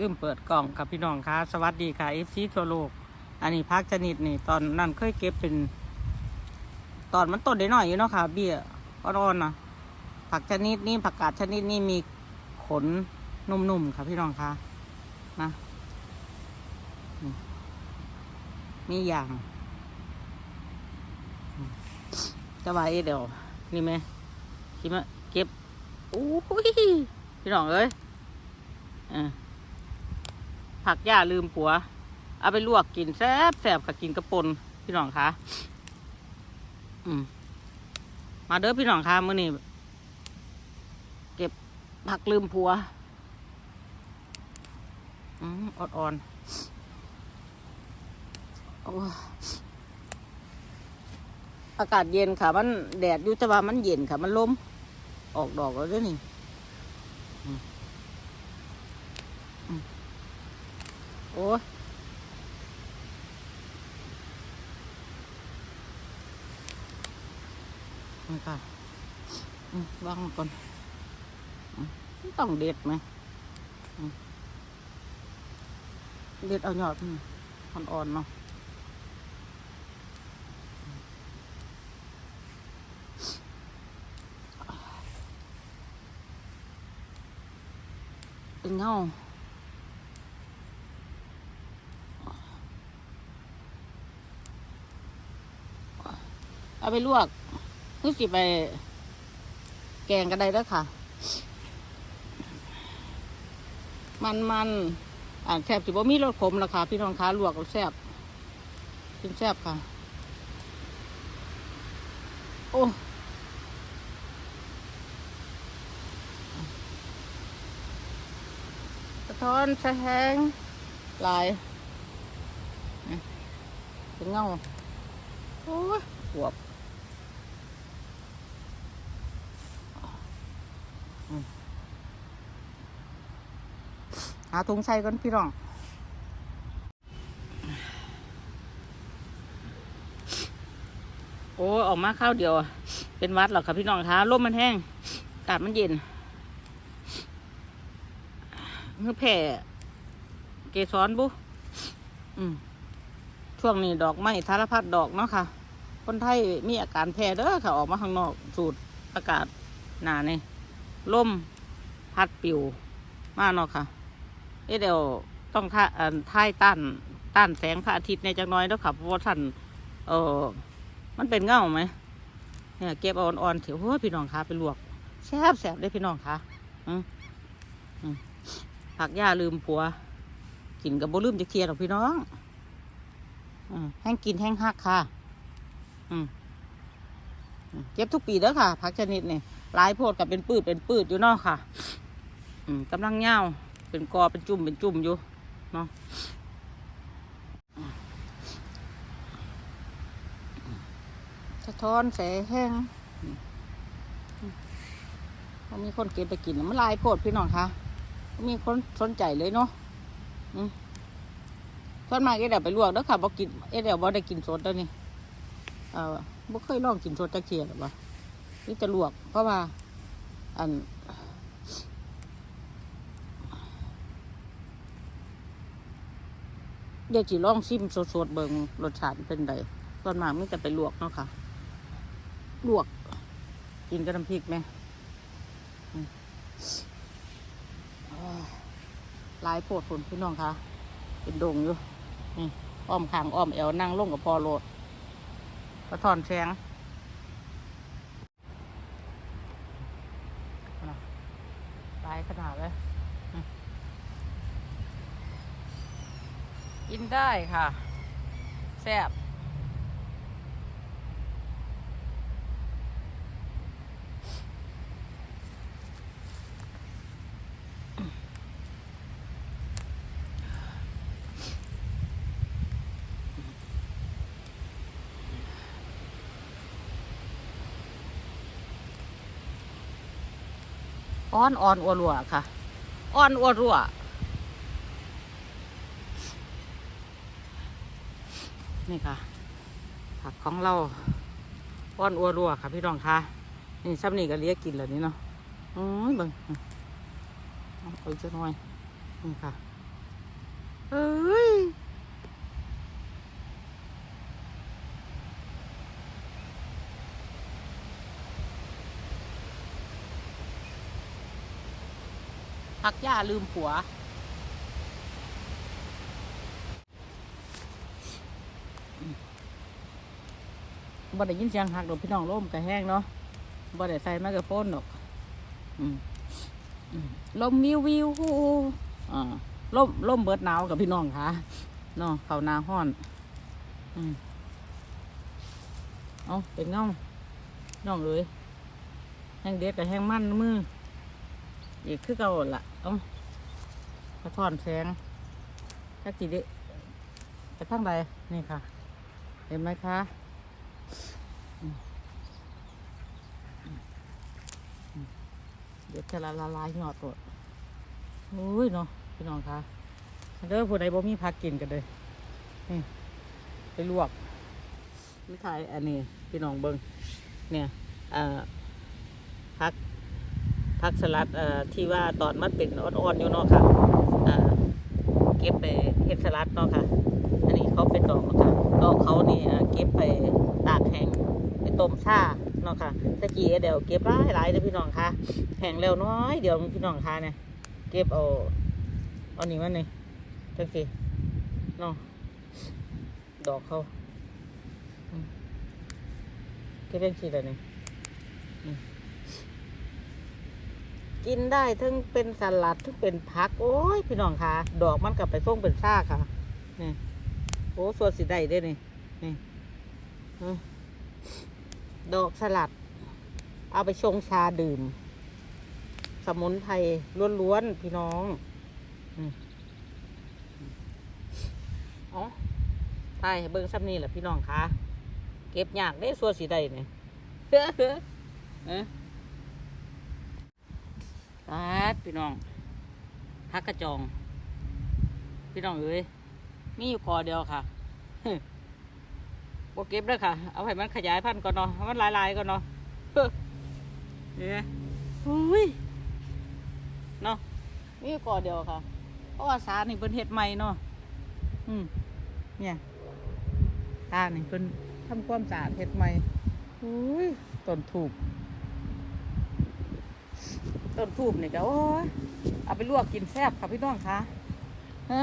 ลืมเปิดกล่องกับพี่น้องค่ะสวัสดีค่ะเอฟซีทั่วโลก อันนี้พักชนิดนี่ตอนนั้นเคยเก็บเป็น ตอนมันต้นได้หน่อยอยู่เนาะค่ะ เบี้ยอ่อนๆนะผักชนิดนี้ผักกาดชนิดนี้มีขนนุ่มๆค่ะพี่น้องค่ะนะมีอย่างจะว่าเอเดี๋ยวนี่ไหมคิดว่าเก็บโอ้ยพี่น้องเอ้ยอ่า ผักหญ้าลืมผัว เอาไปลวกกินแซ่บแซ่บกับกินกระปนพี่น้องคะอืมมาเด้อพี่น้องคะมื้อนี้เก็บผักลืมผัว อืมอ่อนๆโอ้อากาศเย็นค่ะ มันแดดอยู่แต่ว่ามันเย็นค่ะ มันลม ออกดอกแล้วด้วยนี่ อ้ยนี่ค่ะอืมวางมาก่อนต้องเด็ดไหมเด็ดเอาหยอดมันอ่อนๆเนาะเป็นเงา เอา ไปลวกนึกสิไป แกงกันได้แล้วค่ะ มันมันอ่าแซ่บสิบ่มีรสขมราคาพี่น้องค้าลวกแล้วแซ่บกินแซ่บค่ะ โอ้สะท้อนแสงลายอะเป็นเงาโอ้ยปวบอืม หาถุงใส่ก่อนพี่น้องโอ้ออกมาข้าวเดียว เป็นวัดหรอกค่ะพี่น้องคะลมมันแห้งอากาศมันเย็นเมื่อแผ่เกสรบุช่วงนี้ดอกไม้สารพัดดอกเนาะค่ะ คนไทยมีอาการแพ้เด้อค่ะ ออกมาข้างนอกสูดอากาศหนาเนี่ย ล่มพัดปิวมาเนาะค่ะเอ๊ะเดี๋ยวต้องท่าอ่าท่ายต้านต้านแสงพระอาทิตย์ในจักหน้อยเด้อค่ะเพราะว่าท่านเออมันเป็นเงาไหมเนี่ยเก็บเอาอ่อนๆเถอะโอ้ยพี่น้องคะไปลวกแซ่บแซ่บได้พี่น้องคะอืมอืมผักหญ้าลืมผัว กินกับบ่ลืมจะเคลียร์หรอกพี่น้องอืมแห้งกินแห้งหักค่ะ อืมเก็บทุกปีเด้อค่ะผักชนิดนี่ หลายโพดกับเป็นปืดเป็นปืดอยู่เนาะค่ะอืมกำลังเงาเป็นกอเป็นจุ่มเป็นจุ่มอยู่เนาะสะท้อนแสงแห้งอืมอืมบ่มีคนเก็บไปกินมันลายโพดพี่น้องคะมีคนสนใจเลยเนาะอืมส่วนมากเอเดียไปลวกแล้วค่ะบ่กินเอเดียวบ่ได้กินสดแล้วนี่เออบ่เคยลองกินสดจักเทียหรอกว่า นี่จะลวก เพราะว่า อัน เดี๋ยวจีลองชิมสดๆเบิงรสชาติเป็นไดส่วนมากมันจะไปลวกเนาะค่ะ ลวก กินกับน้ำพริกไหมหลายโพดผลพี่น้องคะเป็นดงอยู่นี่อ้อมขางอ้อมแอวนั่งลงกับพอโลดกระถอนแสงน่ะตาย ขนาดเลย กินได้ค่ะ แซ่บ อ่อนอ่อนอัวรัวค่ะ อ่อนอัวรัวนี่ค่ะ ผักของเราอ่อนอัวรัวค่ะ พี่น้องค่ะ นี่ซ้ำนี่ก็เลี้ยกินแล้วนี่เนาะโอ้ยเบิ่งเอาอาอีกจะหน่อยนี่ค่ะ เออ ผักหญ้าลืมผัว บ่ได้ยินเสียงหักดอกพี่น้องลมกระแห้งเนาะ บ่ได้ใส่ไมโครโฟนดอกลมวิววิวฮู้อ่าลมลมเบิดหนาวกับพี่น้องค่ะเนาะเขานาห้อนอืมเอาเป็นเงาน้องเอ้ยแห้งเด็ดกับแห้งมั่นมือ อีกคือเก่าละเอาสะท้อนแสงจักจีดะไปทางใดนี่ค่ะ เห็นไหมคะเดี๋ยวจะละละลายหยอดตัวโอ้ยเนาะพี่น้องคะเด้อผู้ใดบ่มีผักกินกันเลยนี่ไปลวกไม่ทายอันนี้พี่น้องเบิงเนี่ยเอ่อผัก ผักสลัดที่ว่าตอนมันเป็นอ่อนๆอยู่เนาะค่ะเก็บไปเฮ็ดสลัดเนาะค่ะ อันนี้เขาเป็นดอกค่ะดอกเขานี่เก็บไปตากแห้งไปต้มชาเนาะค่ะตะกี้เดี๋ยวเก็บหลายหลายๆเด้พี่น้องค่ะแห้งแล้วน้อยเดี๋ยวพี่น้องค่ะเนี่ยเก็บเอาเอานี่มันนี่จังสิเนาะดอกเขาเก็บเป็นสิเลยนี่ กินได้ทั้งเป็นสลัดทั้งเป็นผัก โอ้ยพี่น้องค่ะ ดอกมันกลับไปส่งเป็นชาค่ะนี่โอ้ส่วนสีได้ด้นี่นี่ดอกสลัด เอาไปชงชาดื่ม สมุนไพรล้วนๆพี่น้องอ๋อใช่เบิ้งซ้ำนี่แหละพี่น้องคะเก็บยากได้ส่วนสีได้เนี่ยเอ้อ ปาดพี่น้องพักกระจอง พี่น้องเอ้ยมีอยู่คอเดียวค่ะบเก็บเลยค่ะ เอาให้มันขยายพันธุ์ก่อนเนาะมันลายๆก่อนเนาะเนี่ยอุ้ยเนาะมีอยู่คอเดียวค่ะเพราะว่าสานี่เป็นเห็ดใหม่เนาะอืมเนี่ยตานี่เป็นทำความสะอาดเห็ดใหม่อุ้ยต้นถูก ต้นทูบนี่ก็โอ้ยเอาไปลวกกินแซ่บค่ะพี่น้องคะฮะ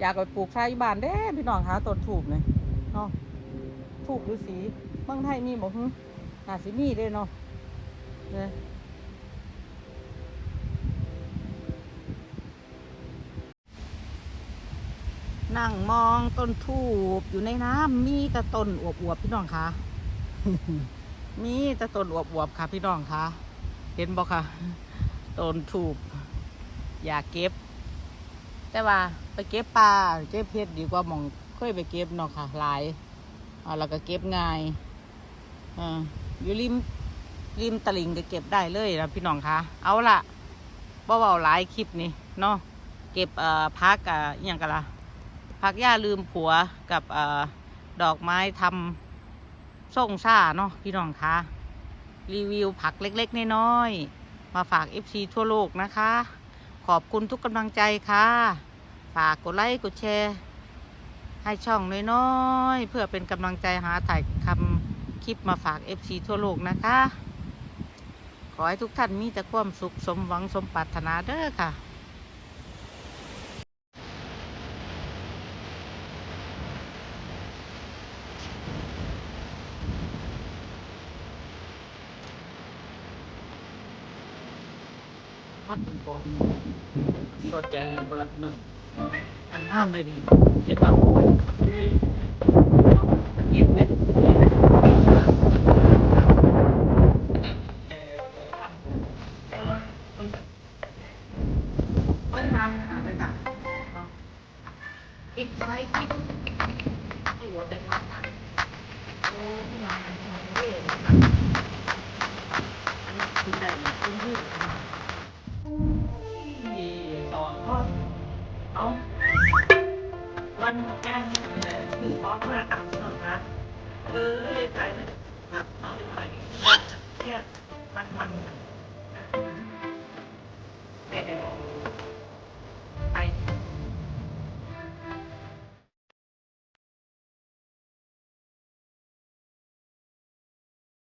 อยากไปปลูกชายบ้านเด้พี่น้องคะต้นถูกเนี่ยเนาะถูกหรือสีเมืองไทยมีบอกฮึนาสิมีเด้เนาะเนี่ยนั่งมองต้นทูบอยู่ในน้ำมีแต่ต้นอวบๆพี่น้องคะ มีแต่ต้นอวบๆค่ะพี่น้องคะเห็นบอกค่ะต้นทูบอยากเก็บ แต่ว่าไปเก็บปลาเก็บเพชรดีกว่าหมองเคยไปเก็บเนาะค่ะหลายอ่าแล้วก็เก็บง่ายอ่าอยู่ริมริมตลิ่งก็เก็บได้เลยนะพี่น้องคะเอาละบ่เบาหลายคลิปนี่เนาะเก็บเอ่อพักอะอย่างกันละพักย่าลืมผัวกับเอ่อดอกไม้ทำ ส่งซ่าเนาะพี่น้องคะรีวิวผักเล็กๆน้อยๆมาฝาก FC ทั่วโลกนะคะ ขอบคุณทุกกำลังใจค่ะ ฝากกดไลค์กดแชร์ ให้ช่องน้อยๆเพื่อเป็นกำลังใจหาถ่ายคำคลิปมาฝาก FC ทั่วโลกนะคะ ขอให้ทุกท่านมีแต่ความสุขสมหวังสมปรารถนาเด้อค่ะ พัดก่อนก็แจงบลัดนึ่งอันห้ามเลยดิเจ็บปากเย็บเลยไม่ทำค่ะไม่ทำอีกไซส์อีกให้หัวแตกโอ้ย คือพร้อมมากับสองนะเออใจเลยเอาไปเทียบมันมันแต่